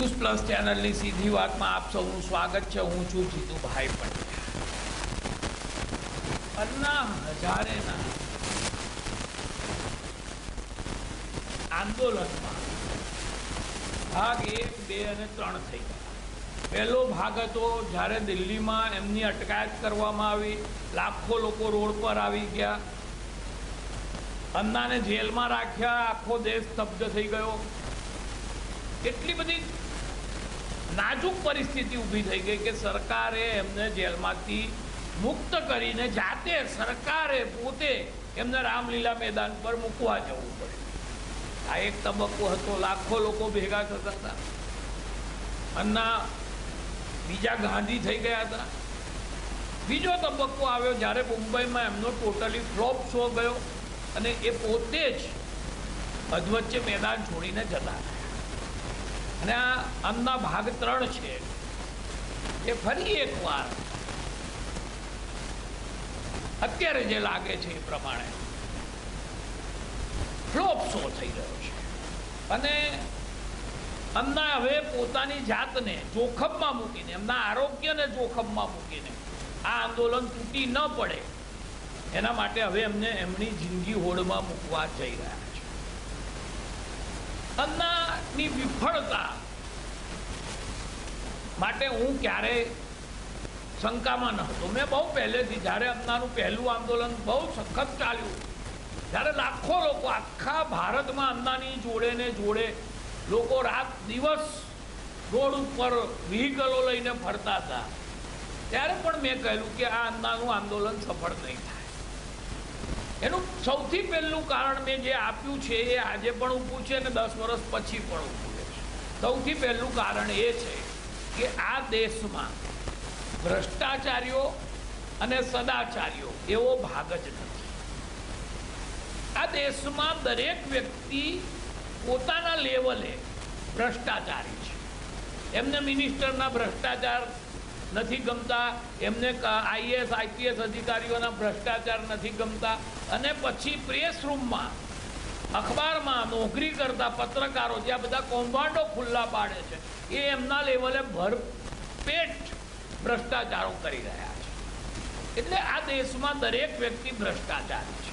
News plus ચેનલની સીધી વાતમાં આપ સૌનું સ્વાગત છે. હું છું જીતુભાઈ પટેલ અન્ના હજારેના આંદોલનમાં ભાગ એક, બે અને ત્રણ થઈ ગયા. પહેલો ભાગ હતો જ્યારે દિલ્હીમાં એમની અટકાયત કરવામાં આવી. લાખો લોકો રોડ પર આવી ગયા. અન્નાને જેલમાં રાખ્યા. આખો દેશ સ્તબ્ધ થઈ ગયો. એટલી બધી નાજુક પરિસ્થિતિ ઊભી થઈ ગઈ કે સરકારે એમને જેલમાંથી મુક્ત કરીને જાતે સરકારે પોતે એમને રામલીલા મેદાન પર મૂકવા જવું પડ્યું આ એક તબક્કો હતો, લાખો લોકો ભેગા થતા હતા. અન્ના બીજા ગાંધી થઈ ગયા હતા. બીજો તબક્કો આવ્યો જ્યારે મુંબઈમાં એમનો ટોટલી ફ્લોપ શો ગયો અને એ પોતે જ અધવચ્ચે મેદાન છોડીને જતા રહ્યા. અને આ અન્ના ભાગ ત્રણ છે. એ ફરી એકવાર અત્યારે જે લાગે છે એ પ્રમાણે ફ્લોપ શો થઈ રહ્યો છે. અને અન્ના હવે પોતાની જાતને જોખમમાં મૂકીને એમના આરોગ્યને જોખમમાં મૂકીને આ આંદોલન તૂટી ન પડે. એના માટે હવે એમને એમની જિંદગી હોડમાં મૂકવા જઈ રહ્યા છે. અન્નાની વિફળતા માટે હું ક્યારેય શંકામાં ન હતો. મેં બહુ પહેલેથી, જ્યારે અન્નાનું પહેલું આંદોલન બહુ સખત ચાલ્યું, ત્યારે લાખો લોકો આખા ભારતમાં અન્નાની જોડે ને જોડે લોકો રાત દિવસ રોડ ઉપર વ્હીકલો લઈને ફરતા હતા. ત્યારે પણ મેં કહેલું કે આ અન્નાનું આંદોલન સફળ નહીં થાય. એનું સૌથી પહેલું કારણ મેં જે આપ્યું છે એ આજે પણ ઊભું છે અને દસ વર્ષ પછી પણ ઊભું છે. સૌથી પહેલું કારણ એ છે કે આ દેશમાં ભ્રષ્ટાચારીઓ અને સદાચારીઓ એવો ભાગ જ નથી. આ દેશમાં દરેક વ્યક્તિ પોતાના લેવલે ભ્રષ્ટાચારી છે. એમને મિનિસ્ટરના ભ્રષ્ટાચાર નથી ગમતા, એમને આઈએસ આઈપીએસ અધિકારીઓના ભ્રષ્ટાચાર નથી ગમતા અને પછી પ્રેસ રૂમમાં અખબારમાં નોકરી કરતા પત્રકારો જ્યાં બધા કૌભાંડો ખુલ્લા પાડે છે એ એમના લેવલે ભરપેટ ભ્રષ્ટાચારો કરી રહ્યા છે. એટલે આ દેશમાં દરેક વ્યક્તિ ભ્રષ્ટાચારી છે.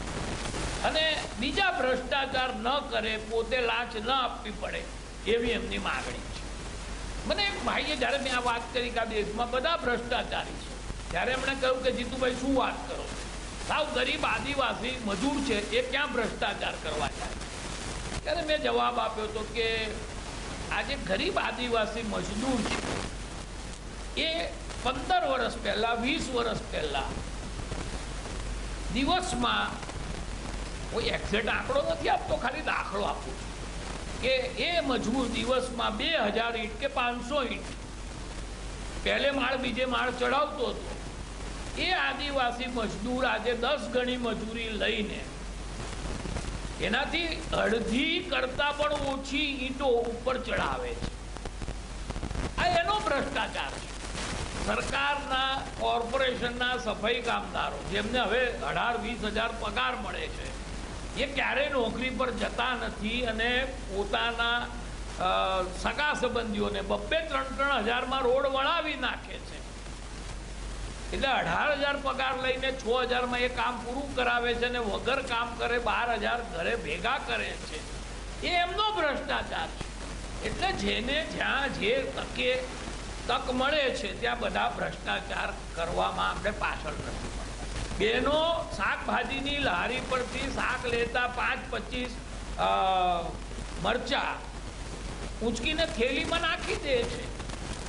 અને બીજા ભ્રષ્ટાચાર ન કરે, પોતે લાંચ ન આપવી પડે એવી એમની માગણી છે. મને એક ભાઈએ જ્યારે મેં આ વાત કરી કે આ દેશમાં બધા ભ્રષ્ટાચારી છે, ત્યારે એમણે કહ્યું કે, જીતુભાઈ, શું વાત કરો સાવ ગરીબ આદિવાસી મજૂર છે, એ ક્યાં ભ્રષ્ટાચાર કરવા જાય? ત્યારે મેં જવાબ આપ્યો હતો કે આજે ગરીબ આદિવાસી મજદૂર છે. એ પંદર વર્ષ પહેલાં, વીસ વર્ષ પહેલાં દિવસમાં કોઈ એક્ઝેક્ટ આંકડો નથી આપતો, ખાલી દાખલો આપું કે એ મજૂર દિવસમાં બે હજાર ઈંટ કે પાંચસો ઈંટ. પહેલે માળ બીજે માળ ચડાવતો હતો. એ આદિવાસી મજદૂર આજે દસ ગણી મજૂરી લઈને એનાથી અડધી કરતાં પણ ઓછી ઈંટો ઉપર ચડાવે છે. આ એનો ભ્રષ્ટાચાર છે. સરકારના કોર્પોરેશનના સફાઈ કામદારો, જેમને હવે અઢાર, વીસ હજાર પગાર મળે છે, એ ક્યારેય નોકરી પર જતા નથી અને પોતાના સગા સંબંધીઓને બબ્બે ત્રણ ત્રણ હજારમાં રોડ વળાવી નાખે છે. એટલે અઢાર હજાર પગાર લઈને છ હજારમાં એ કામ પૂરું કરાવે છે અને વગર કામ કરે, બાર હજાર ઘરે ભેગા કરે છે. એ એમનો ભ્રષ્ટાચાર છે. એટલે જેને જ્યાં જે તકે તક મળે છે, ત્યાં બધા ભ્રષ્ટાચાર કરવામાં આપણે પાછળ નથી પડતા શાકભાજીની લારી પરથી શાક લેતા પાંચ પચીસ મરચા ઊંચકીને થેલીમાં નાખી દે છે.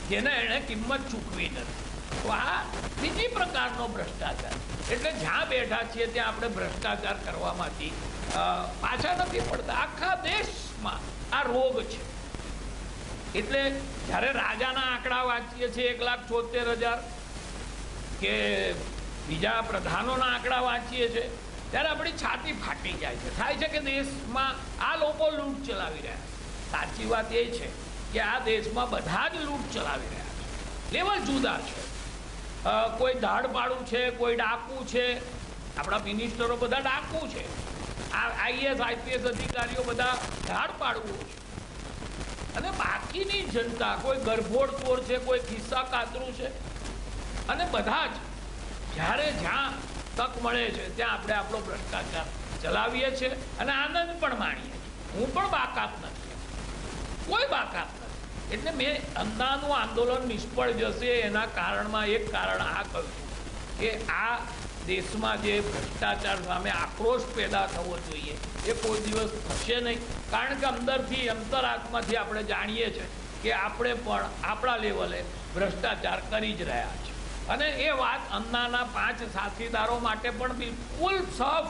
જેને એણે કિંમત ચૂકવી નથી. આ બીજી પ્રકારનો ભ્રષ્ટાચાર. એટલે જ્યાં બેઠા છીએ ત્યાં આપણે ભ્રષ્ટાચાર કરવામાંથી પાછા નથી પડતા. આખા દેશમાં આ રોગ છે. એટલે જ્યારે રાજાના આંકડા વાંચીએ છીએ એક લાખ છોતેર હજાર કે બીજા પ્રધાનોના આંકડા વાંચીએ છીએ, ત્યારે આપણી છાતી ફાટી જાય છે. થાય છે કે દેશમાં આ લોકો લૂંટ ચલાવી રહ્યા છે? સાચી વાત એ છે કે આ દેશમાં બધા જ લૂંટ ચલાવી રહ્યા છે. લેવલ જુદા છે. કોઈ દાડપાડું છે, કોઈ ડાકુ છે. આપણા મિનિસ્ટરો બધા ડાકુ છે. આ આઈએસ આઈપીએસ અધિકારીઓ બધા ધાડ પાડવું છે. અને બાકીની જનતા, કોઈ ગરભોડચોર છે, કોઈ ખિસ્સા કાતરું છે. અને બધા જ જ્યારે જ્યાં તક મળે છે, ત્યાં આપણે આપણો ભ્રષ્ટાચાર ચલાવીએ છીએ અને આનંદ પણ માણીએ છીએ. હું પણ બાકાત નથી. કોઈ બાકાત એટલે મેં અંદાનું આંદોલન નિષ્ફળ જશે, એના કારણમાં એક કારણ આ કહ્યું કે આ દેશમાં જે ભ્રષ્ટાચાર સામે આક્રોશ પેદા થવો જોઈએ, એ કોઈ દિવસ થશે નહીં. કારણ કે અંદરથી, અંતરાત્માથી આપણે જાણીએ છીએ કે આપણે પણ આપણા લેવલે ભ્રષ્ટાચાર કરી જ રહ્યા છે અને એ વાત અન્નાના પાંચ સાથીદારો માટે પણ બિલકુલ સફ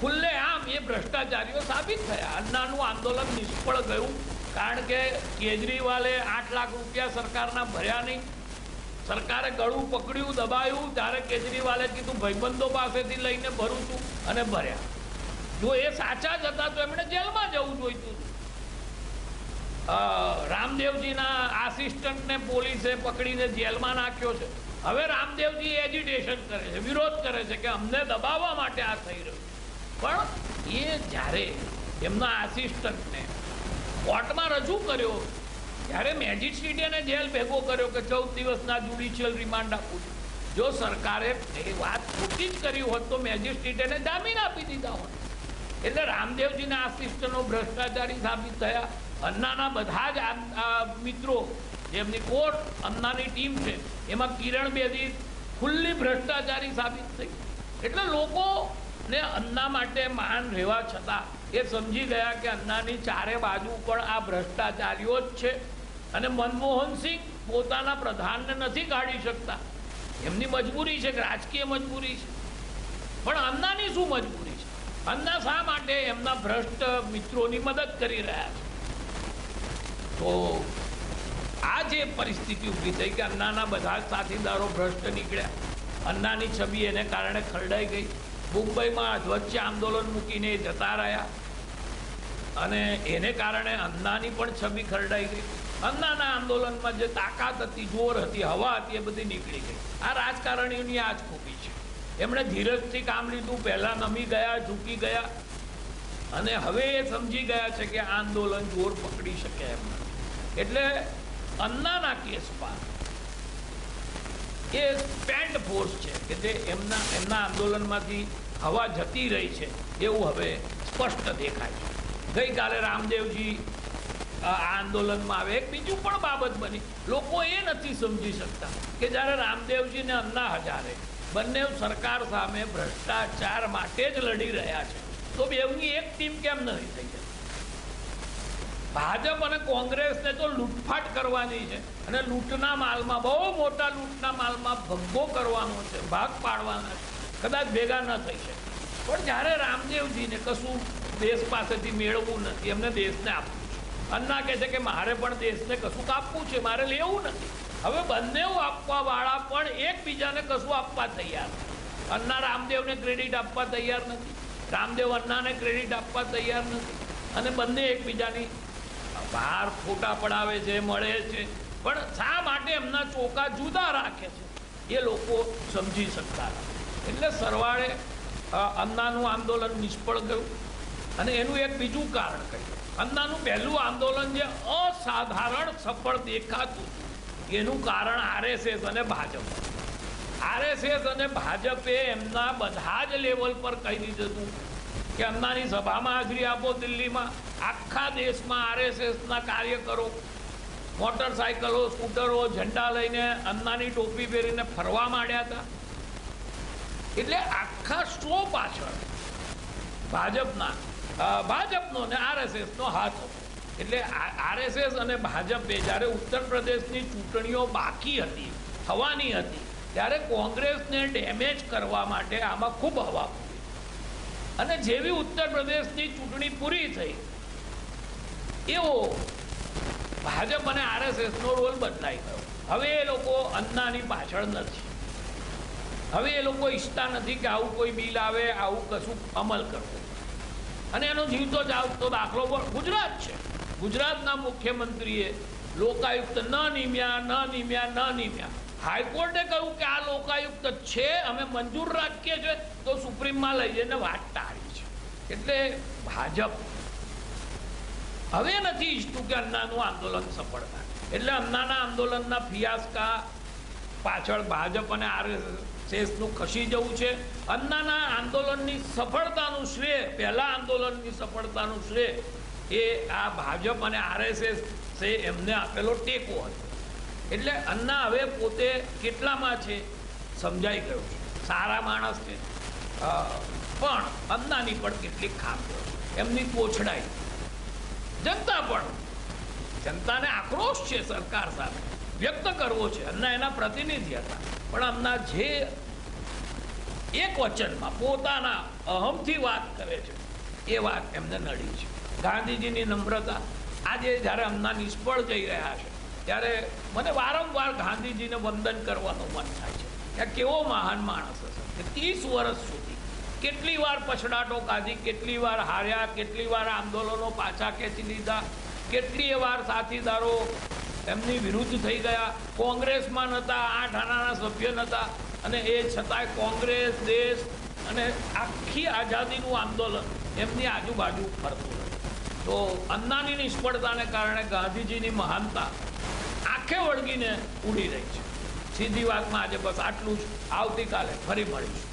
ખુલ્લે આમ એ ભ્રષ્ટાચારીઓ સાબિત થયા. અન્નાનું આંદોલન નિષ્ફળ ગયું. કારણ કે કેજરીવાલે આઠ લાખ રૂપિયા સરકારના ભર્યા નહીં. સરકારે ગળું પકડ્યું, દબાયું, ત્યારે કેજરીવાલે કીધું, ભાઈબંધો પાસેથી લઈને ભરું છું અને ભર્યા. જો એ સાચા જ હતા તો એમણે જેલમાં જવું જોઈતું રામદેવજીના આસિસ્ટન્ટને પોલીસે પકડીને જેલમાં નાખ્યો છે. હવે રામદેવજી એજિટેશન કરે છે, વિરોધ કરે છે કે અમને દબાવવા માટે આ થઈ રહ્યું પણ એ જ્યારે એમના આસિસ્ટન્ટને કોર્ટમાં રજૂ કર્યો. ત્યારે મેજિસ્ટ્રેટે એને જેલ ભેગો કર્યો કે ચૌદ દિવસના જ્યુડિશિયલ રિમાન્ડ આપું છું. જો સરકારે એ વાત ખોટી જ કરી હોત તો મેજિસ્ટ્રેટને જામીન આપી દીધા હોત. એટલે રામદેવજીના આસિસ્ટન્ટો ભ્રષ્ટાચારી સાબિત થયા. અન્નાના બધા જ મિત્રો, જેમની કોર્ટ અન્નાની ટીમ છે, એમાં કિરણ બેદી ખુલ્લી ભ્રષ્ટાચારી સાબિત થઈ. એટલે લોકોને અન્ના માટે માન રહેવા છતાં એ સમજી ગયા કે અન્નાની ચારે બાજુ પણ આ ભ્રષ્ટાચારીઓ જ છે. અને મનમોહન સિંહ પોતાના પ્રધાનને નથી કાઢી શકતા. એમની મજબૂરી છે રાજકીય મજબૂરી છે. પણ અન્નાની શું મજબૂરી છે? અન્ના શા માટે એમના ભ્રષ્ટ મિત્રોની મદદ કરી રહ્યા છે? તો આ જે પરિસ્થિતિ ઊભી થઈ કે અન્નાના બધા સાથીદારો ભ્રષ્ટ નીકળ્યા. અન્નાની છબી એને કારણે ખરડાઈ ગઈ. મુંબઈમાં વચ્ચે આંદોલન મૂકીને જતા રહ્યા. અને એને કારણે અન્નાની પણ છબી ખરડાઈ ગઈ. અન્નાના આંદોલનમાં જે તાકાત હતી, જોર હતી, હવા હતી, એ બધી નીકળી ગઈ. આ રાજકારણીઓની આ જ ખૂબી છે. એમણે ધીરજથી કામ લીધું, પહેલાં નમી ગયા, ઝૂકી ગયા. અને હવે એ સમજી ગયા છે કે આંદોલન જોર પકડી શકે એમ એટલે અન્નાના કેસમાં એ પેન્ટ ફોર્સ છે કે જે એમના એમના આંદોલનમાંથી હવા જતી રહી છે, એવું હવે સ્પષ્ટ દેખાય છે. ગઈકાલે રામદેવજી આંદોલનમાં આવે. એક બીજું પણ બાબત બની. લોકો એ નથી સમજી શકતા કે જ્યારે રામદેવજી ને અન્ના હજારે બંને સરકાર સામે ભ્રષ્ટાચાર માટે જ લડી રહ્યા છે, તો બેવની એક ટીમ કેમ નથી થઈ જતી ભાજપ અને કોંગ્રેસને તો લૂંટફાટ કરવાની છે અને લૂંટના માલમાં, બહુ મોટા લૂંટના માલમાં ભગ્ગો કરવાનો છે, ભાગ પાડવાના છે. કદાચ ભેગા ન થઈ શકે. પણ જ્યારે રામદેવજીને કશું દેશ પાસેથી મેળવવું નથી, એમને દેશને આપવું છે. અન્ના કહે છે કે મારે પણ દેશને કશું આપવું છે, મારે લેવું નથી. હવે બંને આપવા વાળા પણ એકબીજાને કશું આપવા તૈયાર નથી. અન્ના રામદેવને ક્રેડિટ આપવા તૈયાર નથી. રામદેવ અન્નાને ક્રેડિટ આપવા તૈયાર નથી. અને બંને એકબીજાની બહાર ફોટા પડાવે છે, મળે છે. પણ શા માટે એમના ચોકા જુદા રાખે છે, એ લોકો સમજી શકતા એટલે સરવાળે અન્નાનું આંદોલન નિષ્ફળ ગયું અને એનું એક બીજું કારણ કહ્યું અન્નાનું પહેલું આંદોલન જે અસાધારણ સફળ દેખાતું, એનું કારણ આરએસએસ અને ભાજપ. આરએસએસ અને ભાજપે એમના બધા જ લેવલ પર કહી દીધું હતું કે અન્નાની સભામાં હાજરી આપો દિલ્હીમાં. આખા દેશમાં આરએસએસના કાર્યકરો, મોટરસાયકલો, સ્કૂટરો, ઝંડા લઈને અન્નાની ટોપી પહેરીને ફરવા માંડ્યા હતા. એટલે આખા શો પાછળ ભાજપના ભાજપનો ને આરએસએસનો હાથ હતો. એટલે આરએસએસ અને ભાજપે જ્યારે ઉત્તર પ્રદેશની ચૂંટણીઓ બાકી હતી, થવાની હતી, ત્યારે કોંગ્રેસને ડેમેજ કરવા માટે આમાં ખૂબ હવા પડી. અને જેવી ઉત્તર પ્રદેશની ચૂંટણી પૂરી થઈ, એવો ભાજપ અને આરએસએસનો રોલ બદલાઈ ગયો. હવે એ લોકો અન્નાની પાછળ નથી. હવે એ લોકો ઈચ્છતા નથી કે આવું કોઈ બિલ આવે, આવું કશું અમલ કરવું. અને એનો જીવતો જાવતો દાખલો પણ ગુજરાત છે. ગુજરાતના મુખ્યમંત્રીએ લોકાયુક્ત ન નિમ્યા ન નિમ્યા ન નિમ્યા. હાઈકોર્ટે કહ્યું કે આ લોકાયુક્ત છે, અમે મંજૂર રાખીએ છીએ, તો સુપ્રીમમાં લઈ જઈને વાત ટાળી છે. એટલે ભાજપ હવે નથી ઈચ્છતું કે અન્નાનું આંદોલન સફળ થાય. એટલે અન્નાના આંદોલનના ફિયાસ્કા પાછળ ભાજપ અને આરએસએસનું ખસી જવું છે. અન્નાના આંદોલનની સફળતાનું શ્રેય, પહેલા આંદોલનની સફળતાનું શ્રેય, એ આ ભાજપ અને આરએસએસ છે, એમને આપેલો ટેકો હતો. એટલે અન્ના હવે પોતે કેટલામાં છે, સમજાઈ ગયું છે. સારા માણસ છે. પણ અન્નાની પણ કેટલીક ખામીઓ એમની તોછડાઈ જનતા પણ, જનતાને આક્રોશ છે સરકાર સામે વ્યક્ત કરવો છે. અન્ના એના પ્રતિનિધિ હતા. પણ અમના જે એક વચનમાં પોતાના અહમથી વાત કરે છે, એ વાત એમને નડી છે. ગાંધીજીની નમ્રતા આજે જ્યારે અમના નિષ્ફળ જઈ રહ્યા છે, ત્યારે મને વારંવાર ગાંધીજીને વંદન કરવાનું મન થાય છે કે કેવો મહાન માણસ હશે કે ત્રીસ વર્ષ સુધી કેટલી વાર પછડાટો કાઢી, કેટલી વાર હાર્યા, કેટલી વાર આંદોલનો પાછા ખેંચી લીધા કેટલીય વાર સાથીદારો એમની વિરુદ્ધ થઈ ગયા. કોંગ્રેસમાં નહોતા આઠ આનાના સભ્ય નહોતા. અને એ છતાંય કોંગ્રેસ દેશ અને આખી આઝાદીનું આંદોલન એમની આજુબાજુ ફરતું હતું તો અન્નાની નિષ્ફળતાને કારણે ગાંધીજીની મહાનતા આંખે વળગીને ઉડી રહી છે. સીધી વાતમાં આજે બસ આટલું જ. આવતીકાલે ફરી મળીશું.